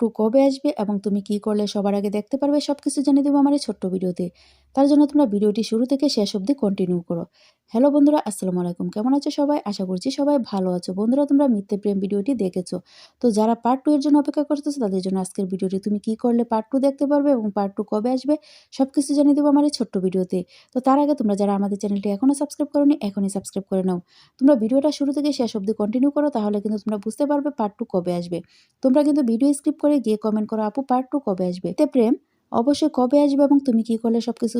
Two কবে আসবে এবং তুমি কি করলে সবার আগে দেখতে পারবে সব কিছু জানিয়ে দেবো আমার এই ছোট্ট ভিডিওতে। তার জন্য তোমরা ভিডিওটি শুরু থেকে শেষ অবধি কন্টিনিউ করো। হ্যালো বন্ধুরা, আসসালামু আলাইকুম। কেমন আছো সবাই? আশা করছি সবাই ভালো আছো। বন্ধুরা, তোমরা মিথ্যে প্রেম ভিডিওটি দেখেছ। তো যারা পার্ট টু এর জন্য অপেক্ষা করতেছো, তাদের জন্য আজকের ভিডিওটি তুমি কি করলে পার্ট টু দেখতে পারবে এবং পার্ট টু কবে আসবে সব কিছু জানিয়ে দেবো আমার এই ছোট্ট ভিডিওতে। তো তার আগে তোমরা যারা আমাদের চ্যানেলটি এখনও সাবস্ক্রাইব করোনি, এখনই সাবস্ক্রাইব করে নাও। তোমরা ভিডিওটা শুরু থেকে শেষ অবধি কন্টিনিউ করো, তাহলে কিন্তু তোমরা বুঝতে পারবে পার্ট টু কবে আসবে। তোমরা কিন্তু ভিডিও স্ক্রিপ্ট করে গিয়ে কমেন্ট করো, আপু পার্ট টু কবে আসবে? তে প্রেম অবশ্যই কবে আসবে এবং তুমি কি করলে সব কিছু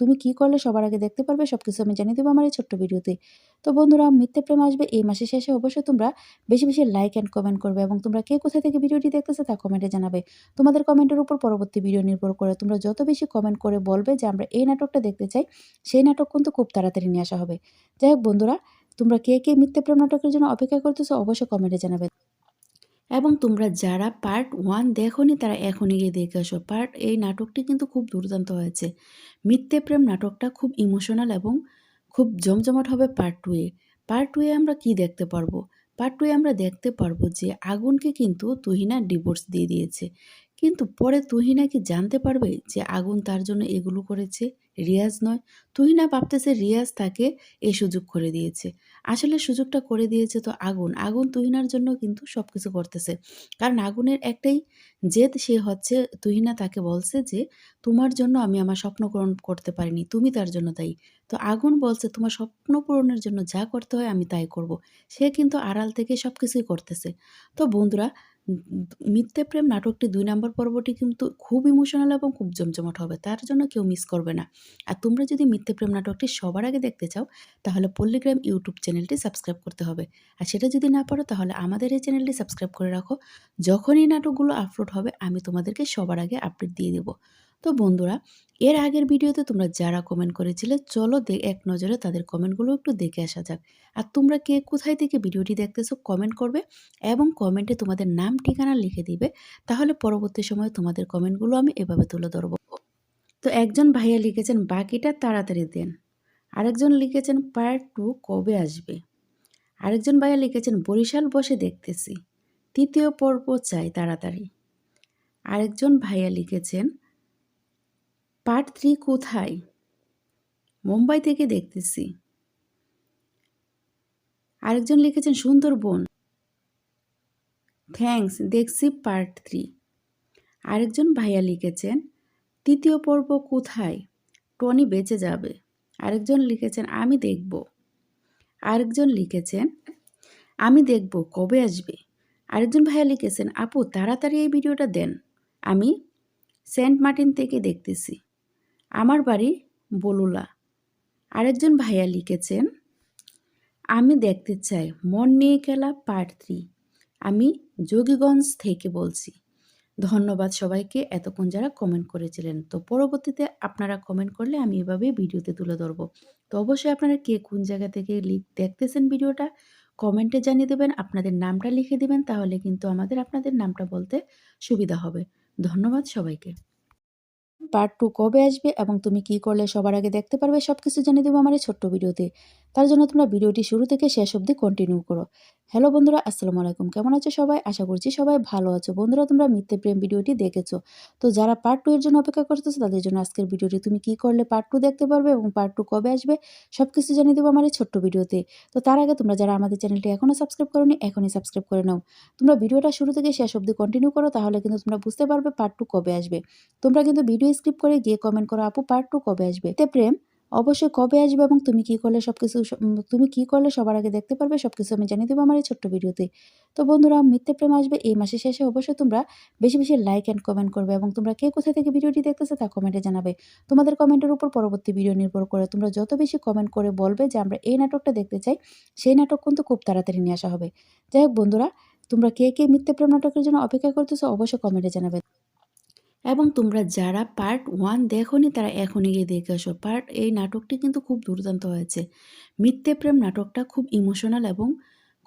তুমি কি করলে সবার আগে দেখতে পারবে সব কিছু আমি জানিয়ে দেবো আমার এই ছোট্ট ভিডিওতে। তো বন্ধুরা, মিথ্যে প্রেম আসবে এই মাসের শেষে। অবশ্যই তোমরা বেশি বেশি লাইক অ্যান্ড কমেন্ট করবে এবং তোমরা কে কোথা থেকে ভিডিওটি দেখতেছো তা কমেন্টে জানাবে। তোমাদের কমেন্টের উপর পরবর্তী ভিডিও নির্ভর করে তোমরা যত বেশি কমেন্ট করে বলবে যে আমরা এই নাটকটা দেখতে চাই, সেই নাটক কিন্তু খুব তাড়াতাড়ি নিয়ে আসা হবে। যাই হোক বন্ধুরা, তোমরা কে কে মিথ্যে প্রেম নাটকের জন্য অপেক্ষা করতেছো অবশ্যই কমেন্টে জানাবে। এবং তোমরা যারা পার্ট ওয়ান দেখোনি, তারা এখনই গিয়ে দেখে আসো। পার্ট এই নাটকটি কিন্তু খুব দুর্দান্ত হয়েছে। মিথ্যে প্রেম নাটকটা খুব ইমোশনাল এবং খুব জমজমাট হবে পার্ট টুয়ে পার্ট টুয়ে আমরা কি দেখতে পারব? পার্ট টুয়ে আমরা দেখতে পারব যে আগুনকে কিন্তু তুহিনা ডিভোর্স দিয়ে দিয়েছে। কিন্তু পরে তুহিনা কি জানতে পারবে যে আগুন তার জন্য এগুলো করেছে? রিয়াজ নয়, তুহিনা ভাবতেছে রিয়াজ তাকে এই সুযোগ করে দিয়েছে। আসলে সুযোগটা করে দিয়েছে তো আগুন। আগুন তুহিনার জন্য কিন্তু সব কিছু করতেছে। কারণ আগুনের একটাই জেদ সে হচ্ছে, তুহিনা তাকে বলছে যে, তোমার জন্য আমি আমার স্বপ্ন পূরণ করতে পারিনি, তুমি তার জন্য তাই তো আগুন বলছে, তোমার স্বপ্ন পূরণের জন্য যা করতে হয় আমি তাই করব। সে কিন্তু আড়াল থেকে সব কিছুই করতেছে। তো বন্ধুরা মিথ্যে প্রেম নাটকটি দুই নম্বর পর্বটি কিন্তু খুব ইমোশনাল এবং খুব জমজমাট হবে। তার জন্য কেউ মিস করবে না। আর তোমরা যদি মিথ্যে প্রেম নাটকটি সবার আগে দেখতে চাও, তাহলে পল্লিগ্রাম ইউটিউব চ্যানেলটি সাবস্ক্রাইব করতে হবে। আর সেটা যদি না পারো, তাহলে আমাদের এই চ্যানেলটি সাবস্ক্রাইব করে রাখো। যখন এই নাটকগুলো আপলোড হবে, আমি তোমাদেরকে সবার আগে আপডেট দিয়ে দেবো। তো বন্ধুরা, এর আগের ভিডিওতে তোমরা যারা কমেন্ট করেছিলে, চলো এক নজরে তাদের কমেন্টগুলো একটু দেখে আসা যাক। আর তোমরা কে কোথায় থেকে ভিডিওটি দেখতেছো কমেন্ট করবে এবং কমেন্টে তোমাদের নাম, ঠিকানা লিখে দিবে। তাহলে পরবর্তী সময়ে তোমাদের কমেন্টগুলো আমি এভাবে তুলে ধরবো। তো একজন ভাইয়া লিখেছেন, বাকিটা তাড়াতাড়ি দেন। আরেকজন লিখেছেন, পার্ট টু কবে আসবে? আরেকজন ভাইয়া লিখেছেন, বরিশাল বসে দেখতেছি। তৃতীয় পর্ব চাই তাড়াতাড়ি। আরেকজন ভাইয়া লিখেছেন পার্ট থ্রি কোথায়? মুম্বাই থেকে দেখতেছি। আরেকজন লিখেছেন সুন্দরবন থ্যাংকস দেখছি পার্ট থ্রি। আরেকজন ভাইয়া লিখেছেন, তৃতীয় পর্ব কোথায়? টনি বেঁচে যাবে। আরেকজন লিখেছেন, আমি দেখব। আরেকজন লিখেছেন, আমি দেখব, কবে আসবে? আরেকজন ভাইয়া লিখেছেন, আপু, তাড়াতাড়ি এই ভিডিওটা দেন। আমি সেন্ট মার্টিন থেকে দেখতেছি। আমার বাড়ি বলুলা। আরেকজন ভাইয়া লিখেছেন, আমি দেখতে চাই মন নিয়ে খেলা পার্ট থ্রি আমি যোগীগঞ্জ থেকে বলছি। ধন্যবাদ সবাইকে এতক্ষণ যারা কমেন্ট করেছিলেন। তো পরবর্তীতে আপনারা কমেন্ট করলে আমি এভাবে ভিডিওতে তুলে ধরবো। তো অবশ্যই আপনারা কে কোন জায়গা থেকে দেখতেছেন ভিডিওটা কমেন্টে জানিয়ে দেবেন। আপনাদের নামটা লিখে দেবেন, তাহলে কিন্তু আমাদের আপনাদের নামটা বলতে সুবিধা হবে। ধন্যবাদ সবাইকে। পার্ট টু কবে আসবে এবং তুমি কি করলে সবার আগে দেখতে পারবে সব কিছু জানিয়ে দেবো আমার এই ছোট্ট ভিডিওতে। তার জন্য তোমরা ভিডিওটি শুরু থেকে শেষ অবধি কন্টিনিউ করো। হ্যালো বন্ধুরা, আসসালামু আলাইকুম। কেমন আছো সবাই? আশা করছি সবাই ভালো আছো। বন্ধুরা, তোমরা মিথ্যে প্রেম ভিডিওটি দেখেছ। তো যারা পার্ট টু এর জন্য অপেক্ষা করতেছো, তাদের জন্য আজকের ভিডিওটি তুমি কি করলে পার্ট টু দেখতে পারবে এবং পার্ট টু কবে আসবে সব কিছু জানিয়ে দেবো আমার এই ছোট্ট ভিডিওতে। তো তার আগে তোমরা যারা আমাদের চ্যানেলটি এখনও সাবস্ক্রাইব করোনি, এখনই সাবস্ক্রাইব করে নাও। তোমরা ভিডিওটা শুরু থেকে শেষ অবধি কন্টিনিউ করো, তাহলে কিন্তু তোমরা বুঝতে পারবে পার্ট টু কবে আসবে। তোমরা কিন্তু ভিডিও স্ক্রিপ্ট করে গিয়ে কমেন্ট করো, আপু পার্ট টু কবে আসবে? তে প্রেম অবশ্যই কবে আসবে এবং তুমি কি করলে সব কিছু তুমি কি করলে সবার আগে দেখতে পারবে সব কিছু আমি জানিয়ে দেবো আমার এই ছোট্ট ভিডিওতে। তো বন্ধুরা, মিথ্যে প্রেম আসবে এই মাসের শেষে। অবশ্যই তোমরা বেশি বেশি লাইক অ্যান্ড কমেন্ট করবে এবং তোমরা কে কোথায় থেকে ভিডিওটি দেখতেছো তা কমেন্টে জানাবে। তোমাদের কমেন্টের উপর পরবর্তী ভিডিও নির্ভর করে তোমরা যত বেশি কমেন্ট করে বলবে যে আমরা এই নাটকটা দেখতে চাই, সেই নাটক কিন্তু খুব তাড়াতাড়ি নিয়ে আসা হবে। যাই হোক বন্ধুরা, তোমরা কে কে মিথ্যে প্রেম নাটকের জন্য অপেক্ষা করতেছো অবশ্যই কমেন্টে জানাবে। এবং তোমরা যারা পার্ট ওয়ান দেখোনি তারা এখনই গিয়ে দেখে আসো। পার্ট এই নাটকটি কিন্তু খুব দুর্দান্ত হয়েছে। মিথ্যে প্রেম নাটকটা খুব ইমোশনাল এবং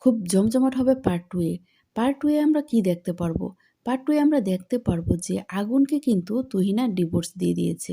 খুব জমজমাট হবে পার্ট টুয়ে পার্ট টুয়ে আমরা কি দেখতে পারব? পার্ট টুয়ে আমরা দেখতে পারব যে আগুনকে কিন্তু তুহিনা ডিভোর্স দিয়ে দিয়েছে।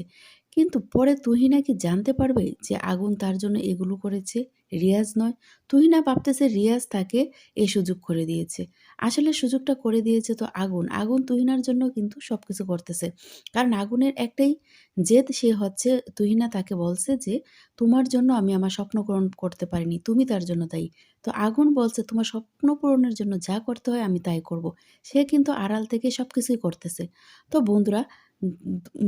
কিন্তু পরে তুহিনা কি জানতে পারবে যে আগুন তার জন্য এগুলো করেছে, রিয়াজ নয়। তুহিনা ভাবতেছে রিয়াজ তাকে এ সুযোগ করে দিয়েছে। আসলে সুযোগটা করে দিয়েছে তো আগুন। আগুন তুহিনার জন্য কিন্তু সব কিছু করতেছে। কারণ আগুনের একটাই জেদ সে হচ্ছে, তুহিনা তাকে বলছে যে, তোমার জন্য আমি আমার স্বপ্ন পূরণ করতে পারিনি, তুমি তার জন্য তাই তো আগুন বলছে, তোমার স্বপ্ন পূরণের জন্য যা করতে হয় আমি তাই করব। সে কিন্তু আড়াল থেকে সব কিছুই করতেছে। তো বন্ধুরা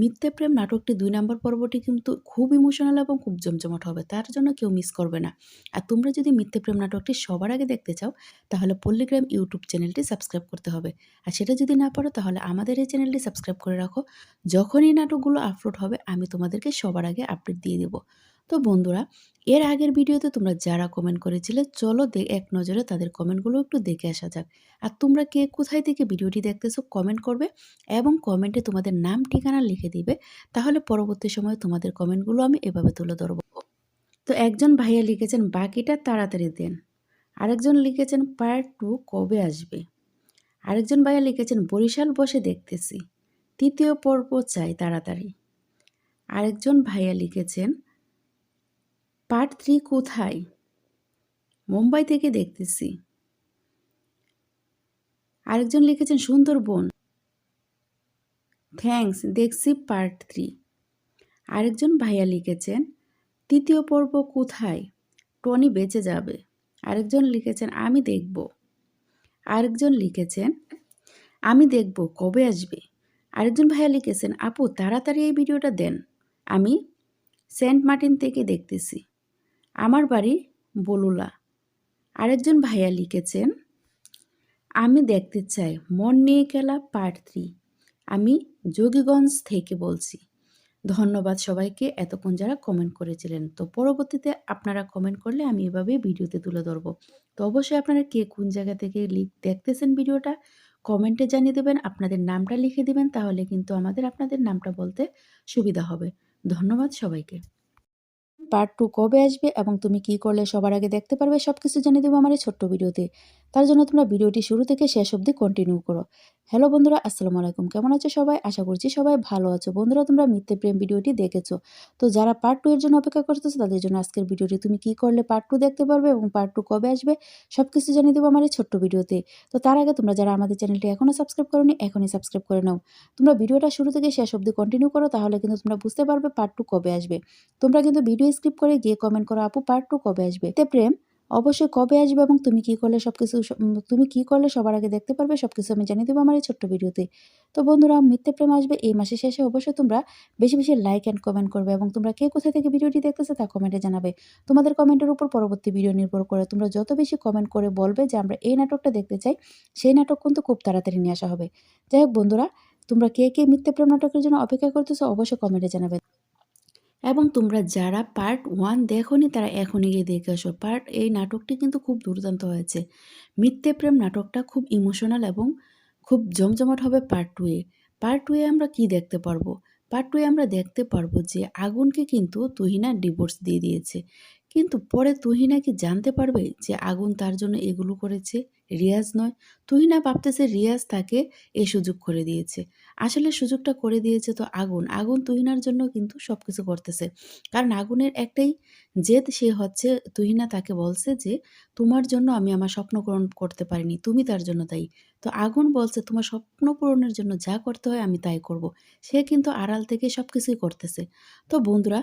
মিথ্যে প্রেম নাটকটি দুই নম্বর পর্বটি কিন্তু খুব ইমোশনাল এবং খুব জমজমাট হবে, তার জন্য কেউ মিস করবে না। আর তোমরা যদি মিথ্যে প্রেম নাটকটি সবার আগে দেখতে চাও, তাহলে পল্লিগ্রাম ইউটিউব চ্যানেলটি সাবস্ক্রাইব করতে হবে। আর সেটা যদি না পারো, তাহলে আমাদের এই চ্যানেলটি সাবস্ক্রাইব করে রাখো। যখন এই নাটকগুলো আপলোড হবে, আমি তোমাদেরকে সবার আগে আপডেট দিয়ে দেবো। তো বন্ধুরা, এর আগের ভিডিওতে তোমরা যারা কমেন্ট করেছিলে, চলো এক নজরে তাদের কমেন্টগুলো একটু দেখে আসা যাক। আর তোমরা কে কোথায় থেকে ভিডিওটি দেখতেছো কমেন্ট করবে এবং কমেন্টে তোমাদের নাম, ঠিকানা লিখে দিবে। তাহলে পরবর্তী সময়ে তোমাদের কমেন্টগুলো আমি এভাবে তুলে ধরবো। তো একজন ভাইয়া লিখেছেন, বাকিটা তাড়াতাড়ি দেন। আরেকজন লিখেছেন, পার্ট টু কবে আসবে? আরেকজন ভাইয়া লিখেছেন, বরিশাল বসে দেখতেছি। তৃতীয় পর্ব চাই তাড়াতাড়ি। আরেকজন ভাইয়া লিখেছেন পার্ট থ্রি কোথায়? মুম্বাই থেকে দেখতেছি। আরেকজন লিখেছেন সুন্দরবন থ্যাংকস দেখছি পার্ট থ্রি। আরেকজন ভাইয়া লিখেছেন, তৃতীয় পর্ব কোথায়? টনি বেঁচে যাবে। আরেকজন লিখেছেন, আমি দেখব। আরেকজন লিখেছেন, আমি দেখব, কবে আসবে? আরেকজন ভাইয়া লিখেছেন, আপু, তাড়াতাড়ি এই ভিডিওটা দেন। আমি সেন্ট মার্টিন থেকে দেখতেছি। আমার বাড়ি বলুলা। আরেকজন ভাইয়া লিখেছেন, আমি দেখতে চাই, মন নিয়ে খেলা পার্ট থ্রি আমি যোগীগঞ্জ থেকে বলছি। ধন্যবাদ সবাইকে এতক্ষণ যারা কমেন্ট করেছিলেন। তো পরবর্তীতে আপনারা কমেন্ট করলে আমি এভাবে ভিডিওতে তুলে ধরবো। তো অবশ্যই আপনারা কে কোন জায়গা থেকে লিখ দেখতেছেন ভিডিওটা কমেন্টে জানিয়ে দেবেন, আপনাদের নামটা লিখে দেবেন, তাহলে কিন্তু আমাদের আপনাদের নামটা বলতে সুবিধা হবে। ধন্যবাদ সবাইকে। পার্ট টু কবে আসবে এবং তুমি কি করলে সবার আগে দেখতে পারবে সব কিছু জানিয়ে দেবো আমার এই ছোট্ট ভিডিওতে। তার জন্য তোমরা ভিডিওটি শুরু থেকে শেষ অবধি কন্টিনিউ করো। হ্যালো বন্ধুরা, আসসালামু আলাইকুম। কেমন আছো সবাই? আশা করছি সবাই ভালো আছো। বন্ধুরা, তোমরা মিথ্যে প্রেম ভিডিওটি দেখেছ। তো যারা পার্ট টু এর জন্য অপেক্ষা করতেছো, তাদের জন্য আজকের ভিডিওটি তুমি কি করলে পার্ট টু দেখতে পারবে এবং পার্ট টু কবে আসবে সব কিছু জানিয়ে দেবো আমার এই ছোট্ট ভিডিওতে। তো তার আগে তোমরা যারা আমাদের চ্যানেলটি এখনও সাবস্ক্রাইব করোনি, এখনই সাবস্ক্রাইব করে নাও। তোমরা ভিডিওটা শুরু থেকে শেষ অবধি কন্টিনিউ করো, তাহলে কিন্তু তোমরা বুঝতে পারবে পার্ট টু কবে আসবে। তোমরা কিন্তু ভিডিও স্কিপ করে গিয়ে কমেন্ট করো, আপু পার্ট টু কবে আসবে? তে প্রেম, অবশ্যই কবে আসবে এবং তুমি কি করলে সব কিছু তুমি কি করলে সবার আগে দেখতে পারবে সব কিছু আমি জানিয়ে দেবো আমার এই ছোট্ট ভিডিওতে। তো বন্ধুরা, মিথ্যে প্রেম আসবে এই মাসের শেষে। অবশ্যই তোমরা বেশি বেশি লাইক অ্যান্ড কমেন্ট করবে এবং তোমরা কে কোথা থেকে ভিডিওটি দেখতেছো তা কমেন্টে জানাবে। তোমাদের কমেন্টের উপর পরবর্তী ভিডিও নির্ভর করে তোমরা যত বেশি কমেন্ট করে বলবে যে আমরা এই নাটকটা দেখতে চাই, সেই নাটক কিন্তু খুব তাড়াতাড়ি নিয়ে আসা হবে। যাই হোক বন্ধুরা, তোমরা কে কে মিথ্যে প্রেম নাটকের জন্য অপেক্ষা করতেছো অবশ্যই কমেন্টে জানাবে। এবং তোমরা যারা পার্ট ওয়ান দেখোনি, তারা এখনই গিয়ে দেখে আসো। পার্ট এই নাটকটি কিন্তু খুব দুর্দান্ত হয়েছে। মিথ্যে প্রেম নাটকটা খুব ইমোশনাল এবং খুব জমজমাট হবে পার্ট টুয়ে পার্ট টুয়ে আমরা কি দেখতে পারব? পার্ট টুয়ে আমরা দেখতে পারব যে আগুনকে কিন্তু তুহিনা ডিভোর্স দিয়ে দিয়েছে। কিন্তু পরে তুহিনা কি জানতে পারবে যে আগুন তার জন্য এগুলো করেছে? রিয়াজ নয় তুহিনা ভাবতেছে রিয়াজ তাকে এই সুযোগ করে দিয়েছে। আসলে সুযোগটা করে দিয়েছে তো আগুন। আগুন তুহিনার জন্য কিন্তু সব কিছু করতেছে। কারণ আগুনের একটাই জেদ সে হচ্ছে, তুহিনা তাকে বলছে যে, তোমার জন্য আমি আমার স্বপ্ন পূরণ করতে পারিনি, তুমি তার জন্য তাই তো আগুন বলছে, তোমার স্বপ্ন পূরণের জন্য যা করতে হয় আমি তাই করব। সে কিন্তু আড়াল থেকে সব কিছুই করতেছে। তো বন্ধুরা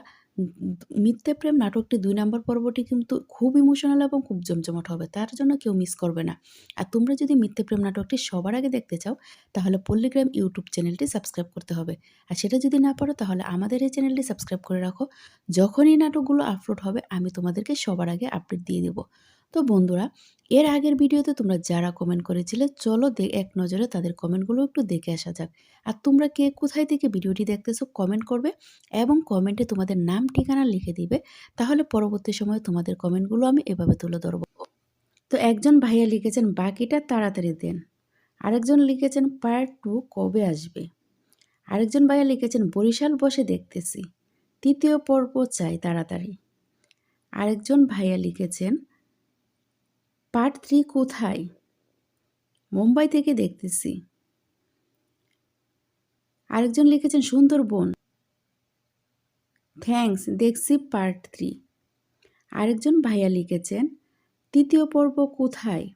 মিথ্যে প্রেম নাটকটি দুই নম্বর পর্বটি কিন্তু খুব ইমোশনাল এবং খুব জমজমাট হবে, তার জন্য কেউ মিস করবে না। আর তোমরা যদি মিথ্যে প্রেম নাটকটি সবার আগে দেখতে চাও, তাহলে পল্লিগ্রাম ইউটিউব চ্যানেলটি সাবস্ক্রাইব করতে হবে। আর সেটা যদি না পারো, তাহলে আমাদের এই চ্যানেলটি সাবস্ক্রাইব করে রাখো। যখন এই নাটকগুলো আপলোড হবে, আমি তোমাদেরকে সবার আগে আপডেট দিয়ে দেবো। তো বন্ধুরা, এর আগের ভিডিওতে তোমরা যারা কমেন্ট করেছিলে, চলো এক নজরে তাদের কমেন্টগুলো একটু দেখে আসা যাক। আর তোমরা কে কোথায় থেকে ভিডিওটি দেখতেছো কমেন্ট করবে এবং কমেন্টে তোমাদের নাম, ঠিকানা লিখে দিবে। তাহলে পরবর্তী সময়ে তোমাদের কমেন্টগুলো আমি এভাবে তুলে ধরবো। তো একজন ভাইয়া লিখেছেন, বাকিটা তাড়াতাড়ি দেন। আরেকজন লিখেছেন, পার্ট টু কবে আসবে? আরেকজন ভাইয়া লিখেছেন, বরিশাল বসে দেখতেছি। তৃতীয় পর্ব চাই তাড়াতাড়ি। আরেকজন ভাইয়া লিখেছেন পার্ট থ্রি কোথায়? মুম্বাই থেকে দেখতেছি। আরেকজন লিখেছেন সুন্দরবন থ্যাংকস দেখছি পার্ট থ্রি। আরেকজন ভাইয়া লিখেছেন, তৃতীয় পর্ব কোথায়?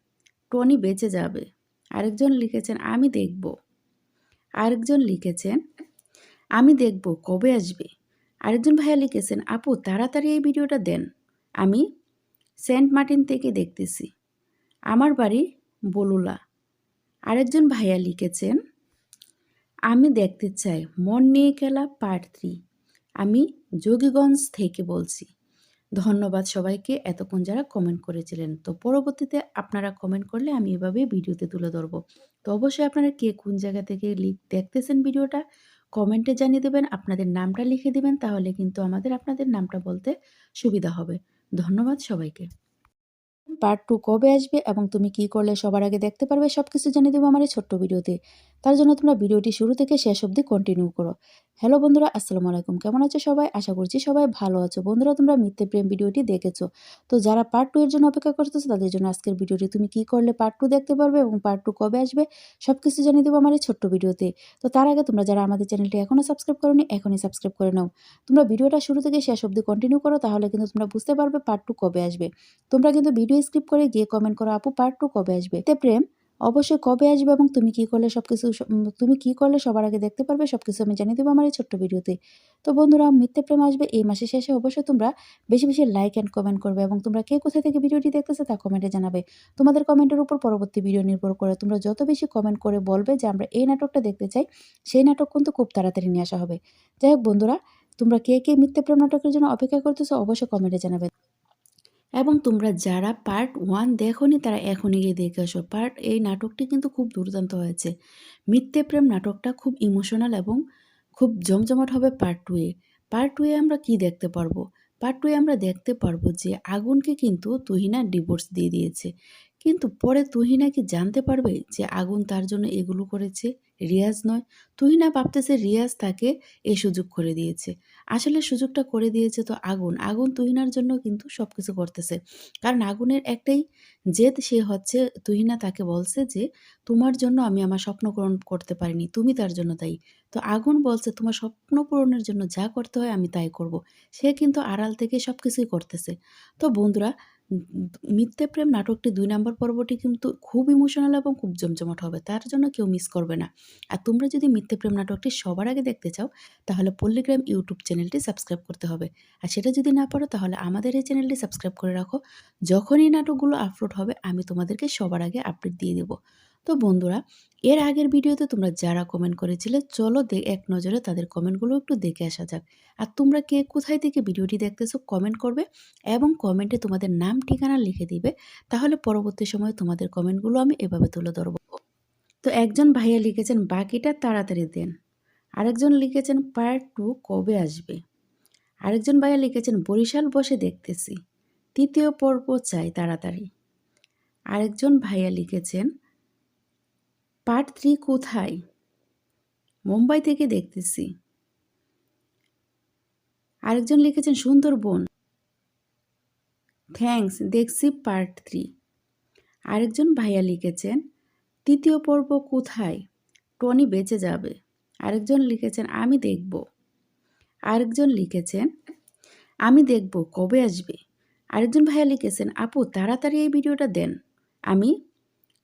টনি বেঁচে যাবে। আরেকজন লিখেছেন, আমি দেখব। আরেকজন লিখেছেন, আমি দেখব, কবে আসবে? আরেকজন ভাইয়া লিখেছেন, আপু, তাড়াতাড়ি এই ভিডিওটা দেন। আমি সেন্ট মার্টিন থেকে দেখতেছি। আমার বাড়ি বলুলা। আরেকজন ভাইয়া লিখেছেন, আমি দেখতে চাই মন নিয়ে খেলা পার্ট থ্রি আমি যোগীগঞ্জ থেকে বলছি। ধন্যবাদ সবাইকে এতক্ষণ যারা কমেন্ট করেছিলেন। তো পরবর্তীতে আপনারা কমেন্ট করলে আমি এভাবে ভিডিওতে তুলে ধরবো। তো অবশ্যই আপনারা কে কোন জায়গা থেকে দেখতেছেন ভিডিওটা কমেন্টে জানিয়ে দেবেন, আপনাদের নামটা লিখে দেবেন, তাহলে কিন্তু আমাদের আপনাদের নামটা বলতে সুবিধা হবে। ধন্যবাদ সবাইকে। পার্ট টু কবে আসবে এবং তুমি কি করলে সবার আগে দেখতে পারবে সব কিছু জানিয়ে দেবো আমার এই ছোট্ট ভিডিওতে। তার জন্য তোমরা ভিডিওটি শুরু থেকে শেষ অবধি কন্টিনিউ করো। হ্যালো বন্ধুরা, আসসালামু আলাইকুম। কেমন আছো সবাই? আশা করছি সবাই ভালো আছো। বন্ধুরা, তোমরা মিথ্যে প্রেম ভিডিওটি দেখেছ। তো যারা পার্ট টু এর জন্য অপেক্ষা করতেছো, তাদের জন্য আজকের ভিডিওটি তুমি কি করলে পার্ট টু দেখতে পারবে এবং পার্ট টু কবে আসবে সব কিছু জানিয়ে দেবো আমার এই ছোট্ট ভিডিওতে। তো তার আগে তোমরা যারা আমাদের চ্যানেলটি এখনও সাবস্ক্রাইব করোনি, এখনই সাবস্ক্রাইব করে নাও। তোমরা ভিডিওটা শুরু থেকে শেষ অবধি কন্টিনিউ করো, তাহলে কিন্তু তোমরা বুঝতে পারবে পার্ট টু কবে আসবে। তোমরা কিন্তু ভিডিও স্কিপ করে গিয়ে কমেন্ট করো, আপু পার্ট টু কবে আসবে? তে প্রেম, অবশ্যই কবে আসবে এবং তুমি কি করলে সব কিছু তুমি কি করলে সবার আগে দেখতে পারবে সব কিছু আমি জানিয়ে দেবো আমার এই ছোট্ট ভিডিওতে। তো বন্ধুরা, মিথ্যে প্রেম আসবে এই মাসের শেষে, অবশ্যই তোমরা বেশি বেশি লাইক অ্যান্ড কমেন্ট করবে এবং তোমরা কে কোথা থেকে ভিডিওটি দেখতেছো তা কমেন্টে জানাবে। তোমাদের কমেন্টের উপর পরবর্তী ভিডিও নির্ভর করে তোমরা যত বেশি কমেন্ট করে বলবে যে আমরা এই নাটকটা দেখতে চাই, সেই নাটক কিন্তু খুব তাড়াতাড়ি নিয়ে আসা হবে। যাই হোক বন্ধুরা, তোমরা কে কে মিথ্যে প্রেম নাটকের জন্য অপেক্ষা করতেছো অবশ্যই কমেন্টে জানাবে। এবং তোমরা যারা পার্ট ওয়ান দেখোনি, তারা এখনই গিয়ে দেখে আসো। পার্ট এই নাটকটি কিন্তু খুব দুর্দান্ত হয়েছে। মিথ্যে প্রেম নাটকটা খুব ইমোশনাল এবং খুব জমজমাট হবে পার্ট টুয়ে পার্ট টুয়ে আমরা কি দেখতে পারব? পার্ট টুয়ে আমরা দেখতে পারব যে আগুনকে কিন্তু তুহিনা ডিভোর্স দিয়ে দিয়েছে। কিন্তু পরে তুহিনা কি জানতে পারবে যে আগুন তার জন্য এগুলো করেছে? রিয়াজ নয় তুহিনা ভাবতেছে রিয়াজ তাকে এই সুযোগ করে দিয়েছে। আসলে সুযোগটা করে দিয়েছে তো আগুন। আগুন তুহিনার জন্য কিন্তু সব কিছু করতেছে। কারণ আগুনের একটাই জেদ সে হচ্ছে, তুহিনা তাকে বলছে যে, তোমার জন্য আমি আমার স্বপ্ন পূরণ করতে পারিনি, তুমি তার জন্য তাই তো আগুন বলছে, তোমার স্বপ্ন পূরণের জন্য যা করতে হয় আমি তাই করব। সে কিন্তু আড়াল থেকে সব কিছুই করতেছে। তো বন্ধুরা মিথ্যে প্রেম নাটকটি দুই নম্বর পর্বটি কিন্তু খুব ইমোশনাল এবং খুব জমজমাট হবে, তার জন্য কেউ মিস করবে না। আর তোমরা যদি মিথ্যে প্রেম নাটকটি সবার আগে দেখতে চাও, তাহলে পল্লিগ্রাম ইউটিউব চ্যানেলটি সাবস্ক্রাইব করতে হবে। আর সেটা যদি না পারো, তাহলে আমাদের এই চ্যানেলটি সাবস্ক্রাইব করে রাখো। যখন এই নাটকগুলো আপলোড হবে, আমি তোমাদেরকে সবার আগে আপডেট দিয়ে দেবো। তো বন্ধুরা, এর আগের ভিডিওতে তোমরা যারা কমেন্ট করেছিলে, চলো এক নজরে তাদের কমেন্টগুলো একটু দেখে আসা যাক। আর তোমরা কে কোথায় থেকে ভিডিওটি দেখতেছো কমেন্ট করবে এবং কমেন্টে তোমাদের নাম, ঠিকানা লিখে দিবে। তাহলে পরবর্তী সময়ে তোমাদের কমেন্টগুলো আমি এভাবে তুলে ধরবো। তো একজন ভাইয়া লিখেছেন, বাকিটা তাড়াতাড়ি দেন। আরেকজন লিখেছেন, পার্ট টু কবে আসবে? আরেকজন ভাইয়া লিখেছেন, বরিশাল বসে দেখতেছি। তৃতীয় পর্ব চাই তাড়াতাড়ি। আরেকজন ভাইয়া লিখেছেন পার্ট থ্রি কোথায়? মুম্বাই থেকে দেখতেছি। আরেকজন লিখেছেন সুন্দরবন থ্যাংকস দেখছি পার্ট থ্রি আরেকজন ভাইয়া লিখেছেন, তৃতীয় পর্ব কোথায়? টনি বেঁচে যাবে। আরেকজন লিখেছেন, আমি দেখব। আরেকজন লিখেছেন, আমি দেখব, কবে আসবে? আরেকজন ভাইয়া লিখেছেন, আপু, তাড়াতাড়ি এই ভিডিওটা দেন। আমি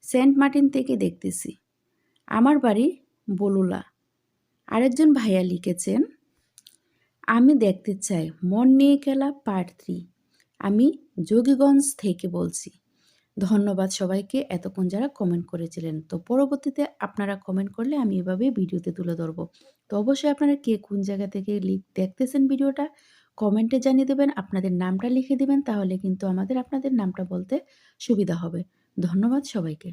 সেন্ট মার্টিন থেকে দেখতেছি। আমার বাড়ি বলুলা। আরেকজন ভাইয়া লিখেছেন, আমি দেখতে চাই মন নিয়ে খেলা পার্ট থ্রি আমি যোগীগঞ্জ থেকে বলছি। ধন্যবাদ সবাইকে। এতক্ষণ যারা কমেন্ট করেছিলেন, তো পরবর্তীতে আপনারা কমেন্ট করলে আমি এভাবে ভিডিওতে তুলে ধরবো। তো অবশ্যই আপনারা কে কোন জায়গা থেকে দেখতেছেন ভিডিওটা কমেন্টে জানিয়ে দেবেন, আপনাদের নামটা লিখে দেবেন, তাহলে কিন্তু আমাদের আপনাদের নামটা বলতে সুবিধা হবে। ধন্যবাদ সবাইকে।